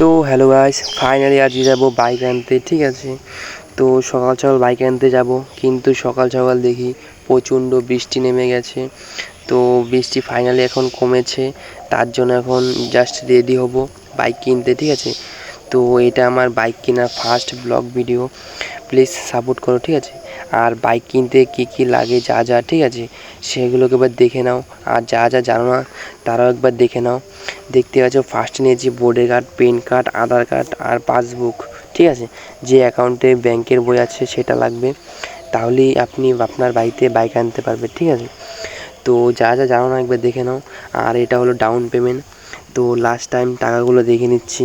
তো hello guys finally আজকে যাব বাইক আনতে, ঠিক আছে? তো সকাল সকাল বাইক আনতে যাব, কিন্তু সকাল সকাল দেখি প্রচণ্ড বৃষ্টি নেমে গেছে। তো বৃষ্টি ফাইনালি এখন কমেছে, তার জন্য এখন জাস্ট রেডি হব বাইক কিনতে, ঠিক আছে? তো এটা আমার বাইক কেনার first vlog video please support করো, ঠিক আছে? আর বাইক কিনতে কী কী লাগে, যা যা, ঠিক আছে? সেগুলোকে এবার দেখে নাও। আর যা যা জানো না, তারাও একবার দেখে নাও। দেখতে পাচ্ছ ফার্স্ট নিয়েছি বোর্ডের card PAN card Aadhaar card আর পাসবুক ঠিক আছে? যে অ্যাকাউন্টে ব্যাংকের বই আছে, সেটা লাগবে। তাহলেই আপনি আপনার বাড়িতে বাইক আনতে পারবেন, ঠিক আছে? তো যা যা জানো না, একবার দেখে নাও। আর এটা হলো ডাউন পেমেন্ট তো লাস্ট টাইম টাকাগুলো দেখে নিচ্ছি।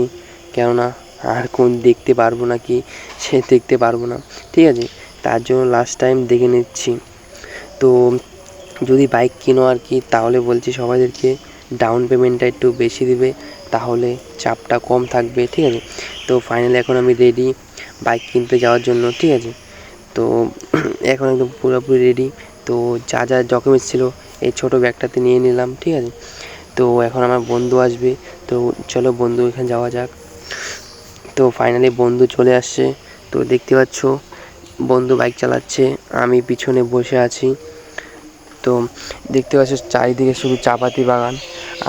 কেননা আর কোন দেখতে পারব না কি, সে দেখতে পারব না, ঠিক আছে? তার জন্য লাস্ট টাইম দেখে নিচ্ছি। তো যদি বাইক কিনো আর কি, তাহলে বলছি সবাইদেরকে ডাউন পেমেন্টটা একটু বেশি দিবে, তাহলে চাপটা কম থাকবে, ঠিক আছে? তো ফাইনালি এখন আমি রেডি বাইক কিনতে যাওয়ার জন্য, ঠিক আছে? তো এখন একদম পুরোপুরি রেডি তো যা যা ডকুমেন্টস ছিল, এই ছোটো ব্যাগটাতে নিয়ে নিলাম, ঠিক আছে? তো এখন আমার বন্ধু আসবে, তো চলো বন্ধু এখানে যাওয়া যাক। তো ফাইনালি বন্ধু চলে আসছে, তো দেখতে পাচ্ছ বন্ধু বাইক চালাচ্ছে, আমি পিছনে বসে আছি। তো দেখতে পাচ্ছ চারিদিকে শুধু চাপাতি বাগান।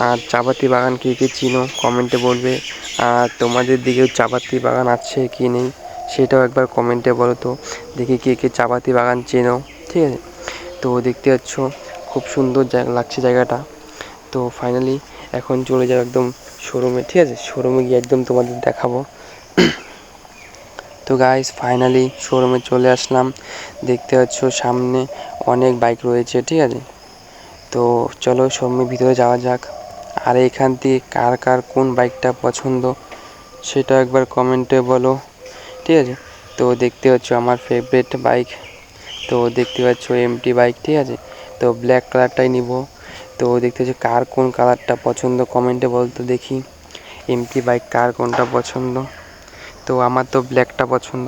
আর চাপাতি বাগান কে কে চিনো, কমেন্টে বলবে। আর তোমাদের দিকেও চাপাতি বাগান আছে কি নেই, সেটাও একবার কমেন্টে বলো তো। দেখি কে কে চাপাতি বাগান চেনো, ঠিক আছে? তো দেখতে পাচ্ছ খুব সুন্দর লাগছে জায়গাটা। তো ফাইনালি এখন চলে যাও একদম শোরুমে ঠিক আছে? শোরুমে গিয়ে একদম তোমাদের দেখাবো। তো গাইস ফাইনালি শোরুমে চলে আসলাম। দেখতে পাচ্ছ সামনে অনেক বাইক রয়েছে, ঠিক আছে? তো চলো শোরুমের ভিতরে যাওয়া যাক। আর এখান থেকে কার কার কোন বাইকটা পছন্দ, সেটা একবার কমেন্টে বলো, ঠিক আছে? তো দেখতে পাচ্ছ আমার ফেভারিট বাইক তো দেখতে পাচ্ছ এমটি বাইক ঠিক আছে? তো ব্ল্যাক কালারটাই নিব। তো দেখতে পাচ্ছ কার কোন কালারটা পছন্দ কমেন্টে বলতো দেখি। এমটি বাইক কার কোনটা পছন্দ? তো আমার তো ব্ল্যাকটা পছন্দ।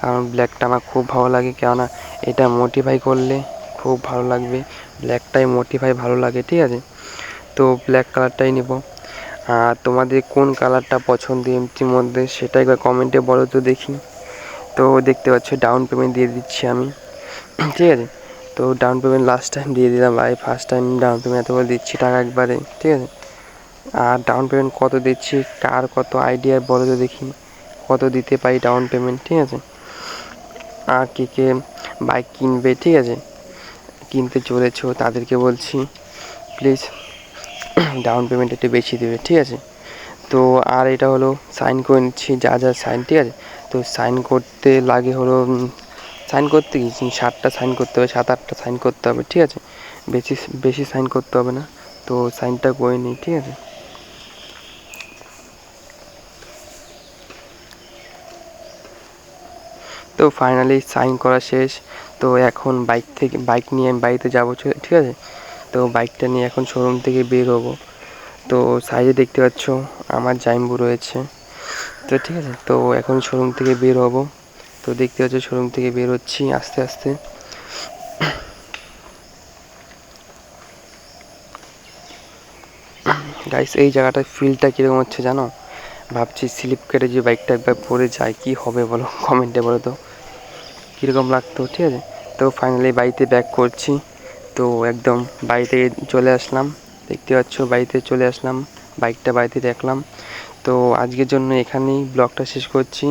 কারণ ব্ল্যাকটা আমার খুব ভালো লাগে, কেননা এটা মোটিফাই করলে খুব ভালো লাগবে। ব্ল্যাকটাই মোটিফাই ভালো লাগে, ঠিক আছে? তো ব্ল্যাক কালারটাই নেব। আর তোমাদের কোন কালারটা পছন্দ এমটির মধ্যে, সেটা একবার কমেন্টে বলো তো দেখি। তো দেখতে পাচ্ছ ডাউন পেমেন্ট দিয়ে দিচ্ছি আমি। ঠিক আছে? তো ডাউন পেমেন্ট লাস্ট টাইম দিয়ে দিলাম, ভাই। ফার্স্ট টাইম ডাউন পেমেন্ট এত দিচ্ছি টাকা একবারে, ঠিক আছে? আর ডাউন পেমেন্ট কত দিচ্ছি, কার কত আইডিয়া বলো তো দেখি। কত দিতে পারি ডাউন পেমেন্ট ঠিক আছে? আর কে কে বাইক কিনবে, ঠিক আছে? কিনতে চলেছো, তাদেরকে বলছি প্লিজ ডাউন পেমেন্ট একটু বেশি দেবে, ঠিক আছে? তো আর এটা হলো সাইন করে নিচ্ছি, যা যা সাইন ঠিক আছে? তো সাইন করতে লাগে হলো সাইন করতে কি? সাতটা সাইন করতে হবে, সাত, আটটা সাইন করতে হবে, ঠিক আছে? বেশি বেশি সাইন করতে হবে না, তো সাইনটা করে নিই, ঠিক আছে? তো ফাইনালি সাইন করা শেষ। তো এখন বাইক থেকে বাইক নিয়ে আমি বাড়িতে যাব, ঠিক আছে? তো বাইকটা নিয়ে এখন শোরুম থেকে বের হব। তো সাইডে দেখতে পাচ্ছ, আমার জাইম্বু রয়েছে। তো ঠিক আছে, তো এখন শোরুম থেকে বের হব। তো দেখতে পাচ্ছ শোরুম থেকে বের হচ্ছি আস্তে আস্তে। গাইস এই জায়গাটার ফিলটা কীরকম হচ্ছে জানো? ভাবছি স্লিপ কেটে যে বাইকটা একবার পরে যায় কি হবে বলো? কমেন্টে বলো তো। কীরকম লাগতো, ঠিক আছে? তো ফাইনালি বাড়িতে ব্যাক করছি। তো একদম বাড়িতে চলে আসলাম। দেখতে পাচ্ছ, বাড়িতে চলে আসলাম। বাইকটা বাড়িতে দেখলাম। তো আজকের জন্য এখানেই ব্লগটা শেষ করছি।